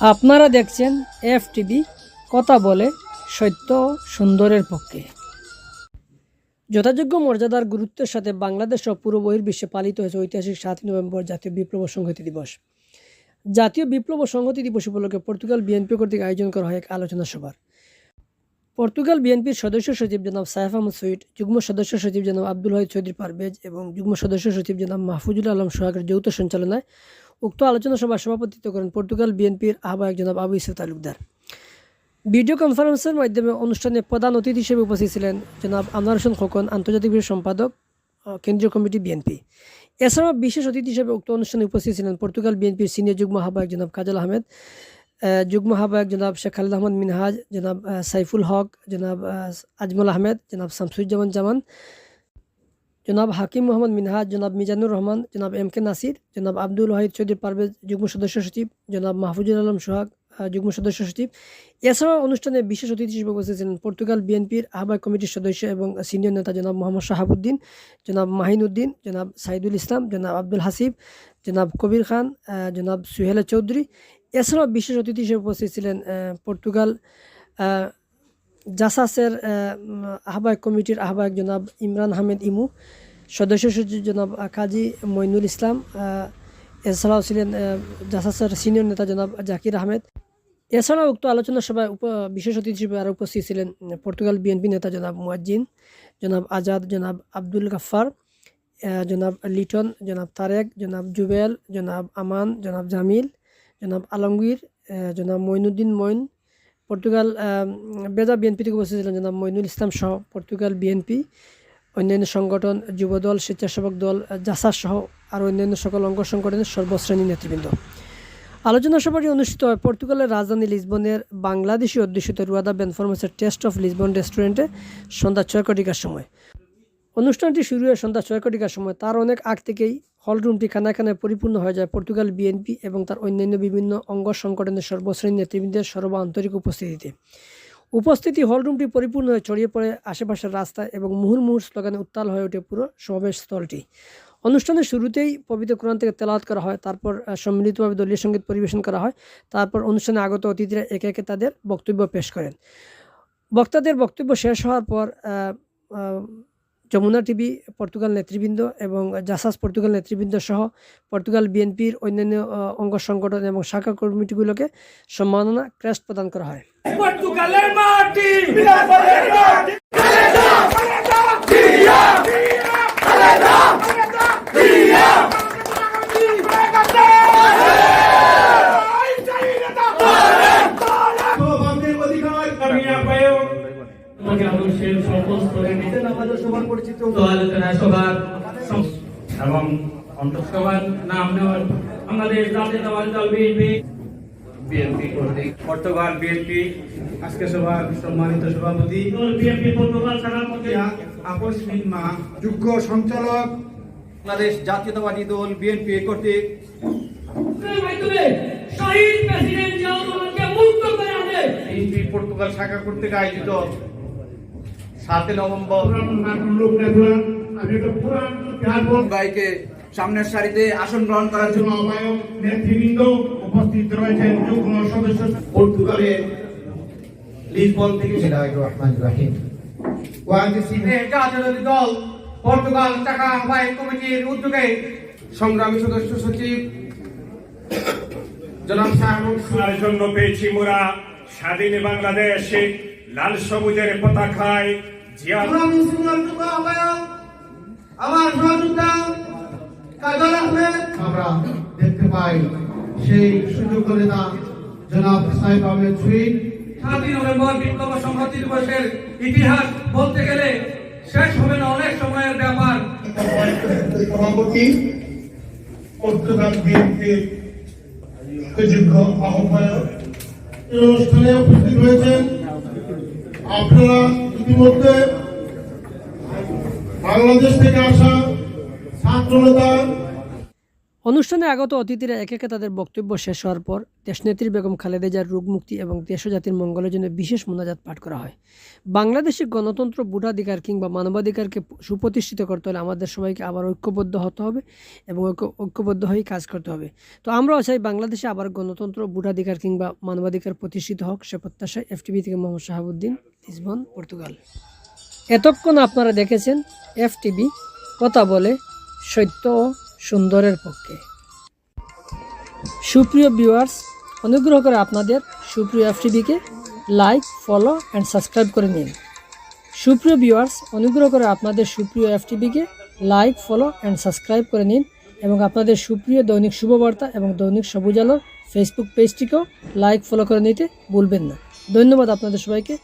আপনারা দেখছেন F TV কথা বলে সত্য সুন্দরের পক্ষে। যথাযোগ্য মর্যাদার গুরুত্বের সাথে বাংলাদেশ ও পুরো বহির্বিশ্বে পালিত হয়েছে ঐতিহাসিক সাতই নভেম্বর জাতীয় বিপ্লব সংহতি দিবস। জাতীয় বিপ্লব সংহতি দিবস উপলক্ষে পর্তুগাল বিএনপি কর্তৃক আয়োজন করা হয় এক আলোচনা সভার। পর্তুগাল বিএনপির সদস্য সচিব জনাব সাইফ আহমদ সঈদ যুগ্ম সদস্য সচিব জনাব আব্দুল হাইদ চৌধুরী পারভেজ এবং যুগ্ম সদস্য সচিব জনাব মাহফুজুল আলম সোহাগের যৌথ সঞ্চালনায় উক্ত আলোচনা সভায় সভাপতিত্ব করেন পর্তুগাল বিএনপির আহ্বায়ক জনাব আবু ইসুফ তালুকদার। ভিডিও কনফারেন্সের মাধ্যমে অনুষ্ঠানে প্রধান অতিথি হিসেবে উপস্থিত ছিলেন জনাব আনোয়ার হোসেন খোকন আন্তর্জাতিক বিষয় সম্পাদক কেন্দ্রীয় কমিটি বিএনপি। এছাড়াও বিশেষ অতিথি হিসেবে উক্ত অনুষ্ঠানে উপস্থিত ছিলেন পর্তুগাল বিএনপির সিনিয়র যুগ্ম আহ্বায়ক জনাব কাজল আহমেদ আহ, যুগ্ম আহ্বায়ক জনাব শেখ খালিদ আহমদ মিনহাজ জনাব সাইফুল হক জনাব আজমল আহমেদ জনাব শামসুজ্জামান জামান জনাব হাকিম মোহাম্মদ মিনহাজ, জনাব মিজানুর রহমান, জনাব এম কে নাসির, জনাব আব্দুল ওয়াহিদ চৌধুরী পারভেজ, যুগ্ম সদস্য সচিব, জনাব মাহফুজুল আলম সোহাগ যুগ্ম সদস্য সচিব। এছাড়াও অনুষ্ঠানে বিশেষ অতিথি হিসেবে উপস্থিত ছিলেন পর্তুগাল বিএনপির আহ্বায়ক কমিটির সদস্য এবং সিনিয়র নেতা জনাব মোহাম্মদ শাহাবুদ্দিন, জনাব মাহিনুদ্দিন জনাব সাইদুল ইসলাম, জনাব আব্দুল হাসিব, জনাব কবির খান জনাব সুহেলা চৌধুরী। এছাড়াও বিশেষ অতিথি হিসেবে উপস্থিত ছিলেন পর্তুগাল জাসাসের আহ, আহ্বায়ক কমিটির আহ্বায়ক জনাব ইমরান আহমেদ ইমু সদস্য সচিব জনাব কাজী মইনুল ইসলাম এছাড়াও ছিলেন জাসাসের সিনিয়র নেতা জনাব জাকির আহমেদ। এছাড়াও উক্ত আলোচনা সভায় উপ বিশেষ অতিথি হিসেবে আরও উপস্থিত ছিলেন পর্তুগাল বিএনপি নেতা জনাব মুয়াজ্জিন জনাব আজাদ জনাব আব্দুল গাফার জনাব লিটন জনাব তারেক জনাব জুবেল জনাব আমান জনাব জামিল জনাব আলমগীর জনাব মইনুদ্দিন মইন পর্তুগাল আহ, বেজা বিএনপি থেকে উপস্থিত ছিলেন জনাব মইনুল ইসলাম সহ পর্তুগাল বিএনপি অন্যান্য সংগঠন যুবদল স্বেচ্ছাসেবক দল জাসাস সহ আর অন্যান্য সকল অঙ্গ সংগঠনের সর্বশ্রেণীর নেতৃবৃন্দ। আলোচনা সভাটি অনুষ্ঠিত হয় পর্তুগালের রাজধানী লিসবনের বাংলাদেশি অধ্যুষিত রুয়াদা বেনফরমেন্সের টেস্ট অফ লিসবন রেস্টুরেন্টে সন্ধ্যা ছয় কোটিকার সময়। অনুষ্ঠানটি শুরু হয় সন্ধ্যা ছয় কোটিকার সময়। তার অনেক আগ থেকেই হলরুমটি খানায় খানায় পরিপূর্ণ হয়ে যায়। পর্তুগাল বিএনপি এবং তার অন্যান্য বিভিন্ন অঙ্গ সংগঠনের সর্বশ্রেণী নেতৃবৃন্দের সর্ব আন্তরিক উপস্থিতিতে। উপস্থিতি হলরুমটি পরিপূর্ণ হয়ে ছড়িয়ে পড়ে আশেপাশের রাস্তা এবং মুহুর মুহুর স্লোগানে উত্তাল হয়ে ওঠে পুরো সমাবেশ স্থলটি অনুষ্ঠানের শুরুতেই পবিত্র কোরআন থেকে তেলাওয়াত করা হয়, তারপর সম্মিলিতভাবে দলীয় সংগীত পরিবেশন করা হয়, তারপর অনুষ্ঠানে আগত অতিথিরা একে একে তাদের বক্তব্য পেশ করেন। বক্তাদের বক্তব্য শেষ হওয়ার পর যমুনা টিভি পর্তুগাল নেতৃবৃন্দ এবং জাসাস পর্তুগাল নেতৃবৃন্দ সহ পর্তুগাল বিএনপির অন্যান্য অঙ্গ সংগঠন এবং শাখা কমিটিগুলোকে সম্মাননা ক্রেস্ট প্রদান করা হয়। পর্তুগালের মাটি! সৌভাগ্যের তো আলোচনা সভার এবং অন্তঃসভার নাম নেওয়ার আমাদের জাতীয়তাবাদী দল বিএনপি। বিএনপি কর্তৃক পর্তুগাল বিএনপি আজকে সভার সম্মানিত সভাপতি। বিএনপি পর্তুগাল শাখার মধ্যে মিনমা যোগ্য সঞ্চালক। বাংলাদেশ জাতীয়তাবাদী দল বিএনপি কর্তৃক। শহীদ প্রেসিডেন্ট জিয়াউর রহমানকে মুক্ত করে আনে বিএনপি পর্তুগাল শাখা কর্তৃক আয়োজিত সাতই নভেম্বর। ভাইকে সামনের সারিতে আসন গ্রহণ করার জন্য নেতৃবৃন্দ উপস্থিত রয়েছেন যুগ্ম সদস্য পর্তুগালের লিসবন থেকে দল পর্তুগাল শাখা আহ্বায়ক কমিটির উদ্যোগে সংগ্রামী সদস্য সচিব জনাব সাহেব জন্য পেয়েছি মোরা স্বাধীন বাংলাদেশে লাল সবুজের পতাকায় আমার সহযোদ্ধা কাজল আহমেদ আমরা দেখতে পাই সেই সুযোগ্য নেতা জনাব সাহেব আহমেদ সুইদ সাতই নভেম্বর বিপ্লব ও সংহতি দিবসের ইতিহাস বলতে গেলে শেষ হবে না অনেক সময়ের ব্যাপার। সভাপতি পর্তুগাল বিএনপির সুযোগ্য আহ্বায়ক এই অনুষ্ঠানে উপস্থিত হয়েছেন আপনারা ইতিমধ্যে বাংলাদেশ থেকে আসা ছাত্র নেতা অনুষ্ঠানে আগত অতিথিরা একে একে তাদের বক্তব্য শেষ হওয়ার পর দেশনেত্রী বেগম খালেদা জিয়ার রোগ মুক্তি এবং দেশ জাতির মঙ্গলের জন্য বিশেষ মোনাজাত পাঠ করা হয়। বাংলাদেশে গণতন্ত্র ভোটাধিকার কিংবা মানবাধিকারকে সুপ্রতিষ্ঠিত করতে হলে আমাদের সবাইকে আবার ঐক্যবদ্ধ হতে হবে এবং ঐক্য- ঐক্যবদ্ধ হয়েই কাজ করতে হবে। তো আমরাও চাই বাংলাদেশে আবার গণতন্ত্র, ভোটাধিকার কিংবা মানবাধিকার প্রতিষ্ঠিত হোক, সে প্রত্যাশায় এফটিভি থেকে মোহাম্মদ শাহাবুদ্দিন। Lisbon, Portugal. এতক্ষণ আপনারা দেখেছেন এফটিভি কথা বলে সত্য ও সুন্দরের পক্ষে। সুপ্রিয় ভিউয়ার্স অনুগ্রহ করে আপনাদের সুপ্রিয় এফটিভিকে লাইক ফলো অ্যান্ড সাবস্ক্রাইব করে নিন। সুপ্রিয় ভিউয়ার্স অনুগ্রহ করে আপনাদের সুপ্রিয় এফটিভিকে লাইক ফলো অ্যান্ড সাবস্ক্রাইব করে নিন এবং আপনাদের সুপ্রিয় দৈনিক শুভবার্তা এবং দৈনিক সবুজ আলোর ফেসবুক পেজটিকেও লাইক ফলো করে নিতে ভুলবেন না। ধন্যবাদ আপনাদের সবাইকে।